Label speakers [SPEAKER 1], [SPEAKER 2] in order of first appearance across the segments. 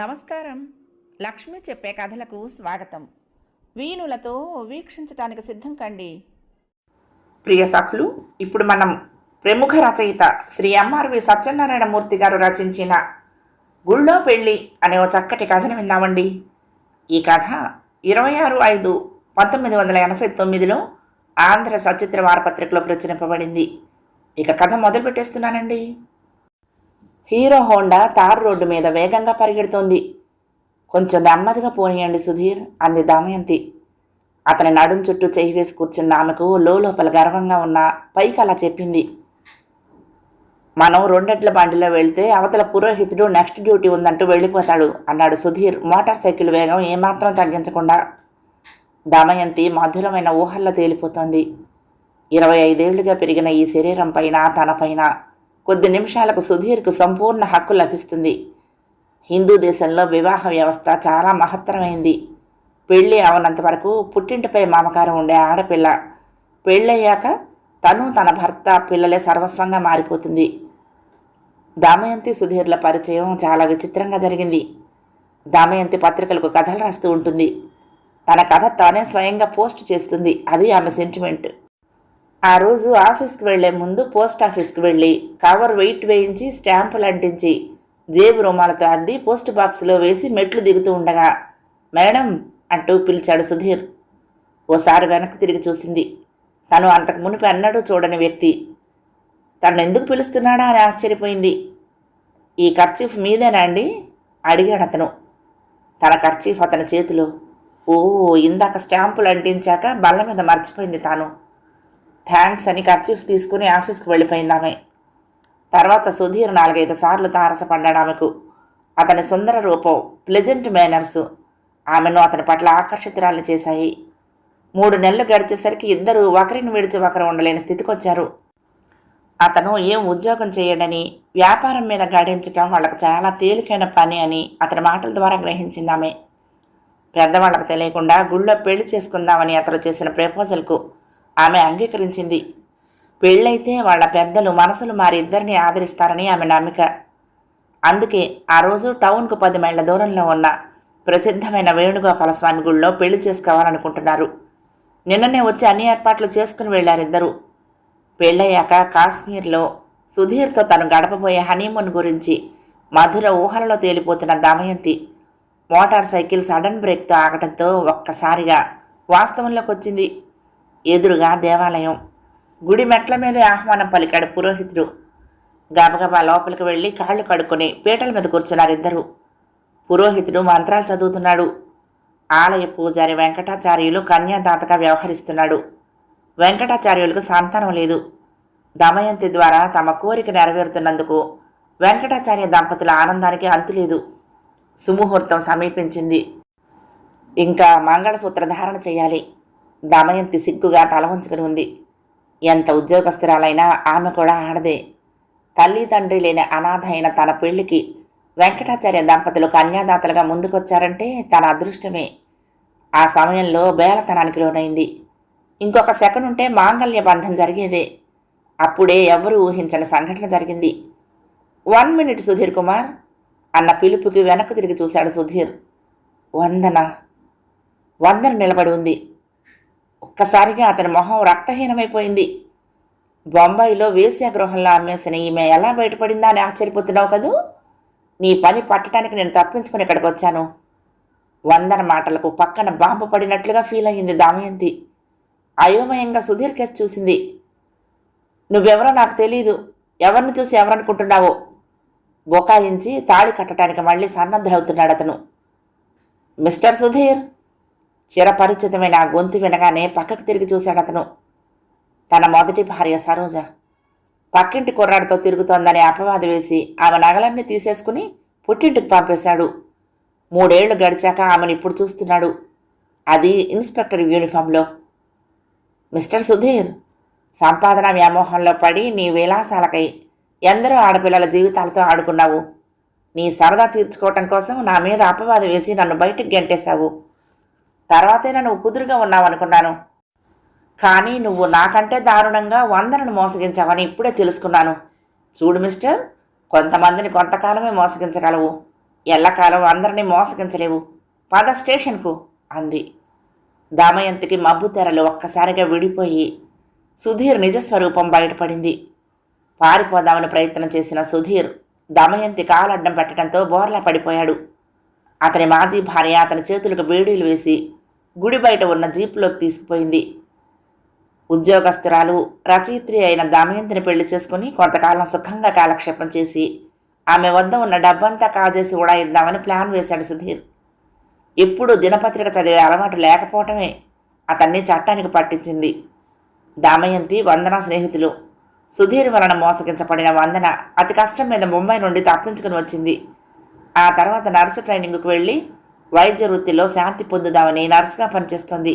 [SPEAKER 1] నమస్కారం. లక్ష్మి చెప్పే కథలకు స్వాగతం. వీణులతో వీక్షించటానికి సిద్ధం కండి.
[SPEAKER 2] ప్రియ సఖులు ఇప్పుడు మనం ప్రముఖ రచయిత శ్రీ ఎంఆర్వి సత్యనారాయణ మూర్తి గారు రచించిన గుళ్ళో పెళ్ళి అనే ఓ చక్కటి కథను విందామండి. ఈ కథ ఇరవై ఆరు ఐదు పంతొమ్మిది వందల ఎనభై తొమ్మిదిలో ఆంధ్ర సచిత్ర వారపత్రికలో ప్రచురింపబడింది. ఇక కథ మొదలు పెట్టేస్తున్నానండి హీరో హోండా తార్ రోడ్డు మీద వేగంగా పరిగెడుతోంది. కొంచెం నెమ్మదిగా పోనీయండి సుధీర్ అంది దమయంతి. అతని నడుం చుట్టూ చేయి వేసి కూర్చున్న ఆమెకు లోపల గర్వంగా ఉన్న పైకి అలా చెప్పింది. మనం రెండెట్ల బండిలో వెళ్తే అవతల పురోహితుడు నెక్స్ట్ డ్యూటీ ఉందంటూ వెళ్ళిపోతాడు అన్నాడు సుధీర్. మోటార్ సైకిల్ వేగం ఏమాత్రం తగ్గించకుండా. దమయంతి మధురమైన ఊహల్లో తేలిపోతోంది. ఇరవై ఐదేళ్ళుగా పెరిగిన ఈ శరీరం పైన తన పైన కొద్ది నిమిషాలకు సుధీర్కు సంపూర్ణ హక్కు లభిస్తుంది. హిందూ దేశంలో వివాహ వ్యవస్థ చాలా మహత్తరమైంది. పెళ్ళి అవనంత వరకు పుట్టింటిపై మామకారం ఉండే ఆడపిల్ల. పెళ్ళయ్యాక తను తన భర్త పిల్లలే సర్వస్వంగా మారిపోతుంది. దామయంతి సుధీర్ల పరిచయం చాలా విచిత్రంగా జరిగింది. దామయంతి పత్రికలకు కథలు రాస్తూ ఉంటుంది. తన కథ తానే స్వయంగా పోస్ట్ చేస్తుంది. అది ఆమె సెంటిమెంట్ ఆ రోజు ఆఫీస్కి వెళ్ళే ముందు పోస్ట్ ఆఫీస్కి వెళ్ళి కవర్ వెయిట్ వేయించి స్టాంపులు అంటించి జేబు రుమాలతో అద్ది పోస్ట్ బాక్స్లో వేసి మెట్లు దిగుతూ ఉండగా మేడం అంటూ పిలిచాడు సుధీర్. ఓసారి వెనక్కి తిరిగి చూసింది. తను అంతకు మునిపి అన్నాడు చూడని వ్యక్తి. తను ఎందుకు పిలుస్తున్నాడా? అని ఆశ్చర్యపోయింది. ఈ ఖర్చీఫ్ మీదేనా అండి? అడిగాడు అతను. తన ఖర్చీఫ్ అతని చేతిలో ఓ ఇందాక స్టాంపులు అంటించాక బల్ల మీద మర్చిపోయింది తాను. థ్యాంక్స్ అని ఖర్చీఫ్ తీసుకుని ఆఫీస్కి వెళ్ళిపోయింది ఆమె. తర్వాత సుధీర్ నాలుగైదు సార్లు తారసపడ్డాడు ఆమెకు. అతని సుందర రూపం ప్లెజెంట్ మేనర్సు ఆమెను అతని పట్ల ఆకర్షితురాలు చేశాయి. మూడు నెలలు గడిచేసరికి ఇద్దరు ఒకరిని విడిచి ఒకరు ఉండలేని స్థితికి వచ్చారు అతను ఏం ఉద్యోగం చేయడని వ్యాపారం మీద గడించటం వాళ్ళకు చాలా తేలికైన పని అని అతని మాటల ద్వారా గ్రహించింది ఆమె. పెద్దవాళ్ళకు తెలియకుండా గుళ్ళో పెళ్ళి చేసుకుందామని అతను చేసిన ప్రపోజల్కు ఆమె అంగీకరించింది. పెళ్ళైతే వాళ్ళ పెద్దలు మనసులు మారి ఇద్దరిని ఆదరిస్తారని ఆమె నమ్మిక. అందుకే ఆ రోజు టౌన్కు పది మైళ్ళ దూరంలో ఉన్న ప్రసిద్ధమైన వేణుగోపాల స్వామి గుళ్ళో పెళ్ళి చేసుకోవాలనుకుంటున్నారు. నిన్ననే వచ్చి అన్ని ఏర్పాట్లు చేసుకుని వెళ్ళారిద్దరూ. పెళ్ళయ్యాక కాశ్మీర్లో సుధీర్తో తను గడపబోయే హనీమూన్ గురించి మధుర ఊహలలో తేలిపోతున్న దమయంతి మోటార్ సైకిల్ సడన్ బ్రేక్తో ఆగటంతో ఒక్కసారిగా వాస్తవంలోకి వచ్చింది ఎదురుగా దేవాలయం. గుడి మెట్ల మీదే ఆహ్వానం పలికాడు పురోహితుడు. గబగబా లోపలికి వెళ్ళి కాళ్ళు కడుక్కొని పీటల మీద కూర్చున్నారు ఇద్దరు. పురోహితుడు మంత్రాలు చదువుతున్నాడు. ఆలయ పూజారి వెంకటాచార్యులు కన్యాదాతగా వ్యవహరిస్తున్నాడు. వెంకటాచార్యులకు సంతానం లేదు. దమయంతి ద్వారా తమ కోరిక నెరవేరుతున్నందుకు వెంకటాచార్య దంపతుల ఆనందానికి అంతులేదు సుముహూర్తం సమీపించింది. ఇంకా మంగళసూత్ర ధారణ చేయాలి. దమయంతి సిగ్గుగా తల ఉంచుకుని ఉంది. ఎంత ఉద్యోగస్తురాలైనా ఆమె కూడా ఆడదే. తల్లి తండ్రి లేని అనాథ అయిన తన పెళ్ళికి వెంకటాచార్య దంపతులు కన్యాదాతలుగా ముందుకొచ్చారంటే తన అదృష్టమే. ఆ సమయంలో బేలతనానికి లోనైంది. ఇంకొక సెకండ్ ఉంటే మాంగళ్య బంధం జరిగేదే. అప్పుడే ఎవరూ ఊహించని సంఘటన జరిగింది. వన్ మినిట్ సుధీర్ కుమార్ అన్న పిలుపుకి వెనక్కు తిరిగి చూశాడు సుధీర్. వందన? వందన నిలబడి ఉంది. ఒక్కసారిగా అతని మొహం రక్తహీనమైపోయింది. బొంబాయిలో వేశ్యాగృహంలో అమ్మేసిన ఈమె ఎలా బయటపడిందా అని ఆశ్చర్యపోతున్నావు కదూ? నీ పని పట్టడానికి నేను తప్పించుకుని ఇక్కడికి వచ్చాను? వందన మాటలకు పక్కన బాంబు పడినట్లుగా ఫీల్ అయ్యింది దామయంతి. అయోమయంగా సుధీర్ కేసు చూసింది. నువ్వెవరో నాకు తెలీదు. ఎవరిని చూసి ఎవరనుకుంటున్నావో? బొకాయించి తాళి కట్టడానికి మళ్ళీ సన్నద్ధులవుతున్నాడు అతను. మిస్టర్ సుధీర్? చిరపరిచితమైన ఆ గొంతు వినగానే పక్కకు తిరిగి చూశాడు అతను. తన మొదటి భార్య సరోజ. పక్కింటి కుర్రాడితో తిరుగుతోందని అపవాద వేసి ఆమె నగలన్నీ తీసేసుకుని పుట్టింటికి పంపేశాడు. మూడేళ్ళు గడిచాక ఆమెను ఇప్పుడు చూస్తున్నాడు. అది ఇన్స్పెక్టర్ యూనిఫామ్లో. మిస్టర్ సుధీర్ సంపాదన వ్యామోహంలో పడి నీ విలాసాలకై ఎందరో ఆడపిల్లల జీవితాలతో ఆడుకున్నావు. నీ సరదా తీర్చుకోవటం కోసం నా మీద అపవాదం వేసి నన్ను బయటికి గెంటేశావు. తర్వాతైనా నువ్వు కుదురుగా ఉన్నావనుకున్నాను. కానీ నువ్వు నాకంటే దారుణంగా వందనను మోసగించావని ఇప్పుడే తెలుసుకున్నాను. చూడు మిస్టర్ కొంతమందిని కొంతకాలమే మోసగించగలవు. ఎల్లకాలం అందరినీ మోసగించలేవు. పద స్టేషన్కు అంది. దామయంతికి మబ్బు తెరలు ఒక్కసారిగా విడిపోయి సుధీర్ నిజస్వరూపం బయటపడింది. పారిపోదామని ప్రయత్నం చేసిన సుధీర్ దమయంతి కాలడ్డం పెట్టడంతో బోర్లా పడిపోయాడు. అతని మాజీ భార్య అతని చేతులకు వేడీలు వేసి గుడి బయట ఉన్న జీపులోకి తీసుకుపోయింది. ఉద్యోగస్తురాలు రచయిత్రి అయిన దమయంతిని పెళ్ళి చేసుకుని కొంతకాలం సుఖంగా కాలక్షేపం చేసి ఆమె వద్ద ఉన్న డబ్బంతా కాజేసి ఉడాయిద్దామని ప్లాన్ వేశాడు సుధీర్. ఎప్పుడు దినపత్రిక చదివే అలవాటు లేకపోవటమే అతన్ని చట్టానికి పట్టించింది. దామయంతి వందన స్నేహితులు. సుధీర్ వలన మోసగించబడిన వందన అతి కష్టం మీద ముంబై నుండి తప్పించుకుని వచ్చింది. ఆ తర్వాత నర్సు ట్రైనింగ్కు వెళ్ళి వైద్య వృత్తిలో శాంతి పొందుదామని నర్సుగా పనిచేస్తుంది.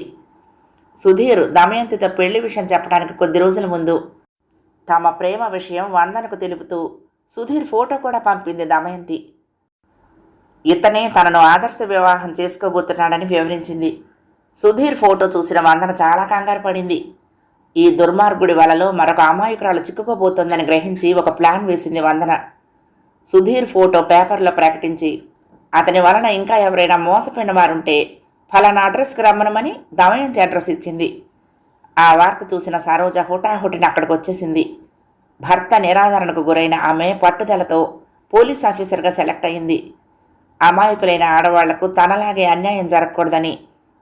[SPEAKER 2] సుధీర్ దమయంతితో పెళ్ళి విషయం చెప్పడానికి కొద్ది రోజుల ముందు తమ ప్రేమ విషయం వందనకు తెలుపుతూ సుధీర్ ఫోటో కూడా పంపింది దమయంతి. ఇతనే తనను ఆదర్శ వివాహం చేసుకోబోతున్నాడని వివరించింది. సుధీర్ ఫోటో చూసిన వందన చాలా కంగారు పడింది. ఈ దుర్మార్గుడి వలలో మరొక అమాయకురాలు చిక్కుకోబోతోందని గ్రహించి ఒక ప్లాన్ వేసింది వందన. సుధీర్ ఫోటో పేపర్లో ప్రకటించి అతని వలన ఇంకా ఎవరైనా మోసపోయిన వారుంటే ఫలానా అడ్రస్కి రమ్మనమని దమయంతి అడ్రస్ ఇచ్చింది. ఆ వార్త చూసిన సరోజ హుటాహుటిన అక్కడికి వచ్చేసింది. భర్త నిరాదరణకు గురైన ఆమె పట్టుదలతో పోలీస్ ఆఫీసర్గా సెలెక్ట్ అయింది. అమాయకులైన ఆడవాళ్ళకు తనలాగే అన్యాయం జరగకూడదని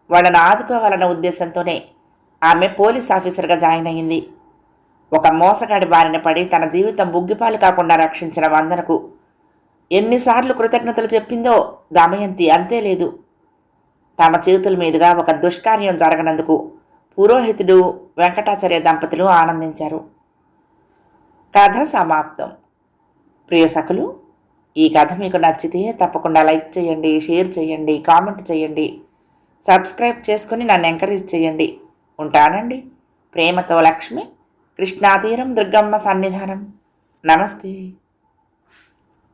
[SPEAKER 2] వాళ్ళను ఆదుకోవాలన్న ఉద్దేశంతోనే ఆమె పోలీస్ ఆఫీసర్గా జాయిన్ అయింది. ఒక మోసగాడి బారిన పడి తన జీవితం బుగ్గిపాలు కాకుండా రక్షించిన వందనకు ఎన్నిసార్లు కృతజ్ఞతలు చెప్పిందో దమయంతి అంతే లేదు. తమ చేతుల మీదుగా ఒక దుష్కార్యం జరగనందుకు పురోహితుడు వెంకటాచార్య దంపతులు ఆనందించారు. కథ సమాప్తం. ప్రియసకులు ఈ కథ మీకు నచ్చితే తప్పకుండా లైక్ చేయండి షేర్ చేయండి కామెంట్ చేయండి సబ్స్క్రైబ్ చేసుకుని నన్ను ఎంకరేజ్ చేయండి. ఉంటానండి. ప్రేమతో లక్ష్మి కృష్ణాతీరం దుర్గమ్మ సన్నిధానం. నమస్తే.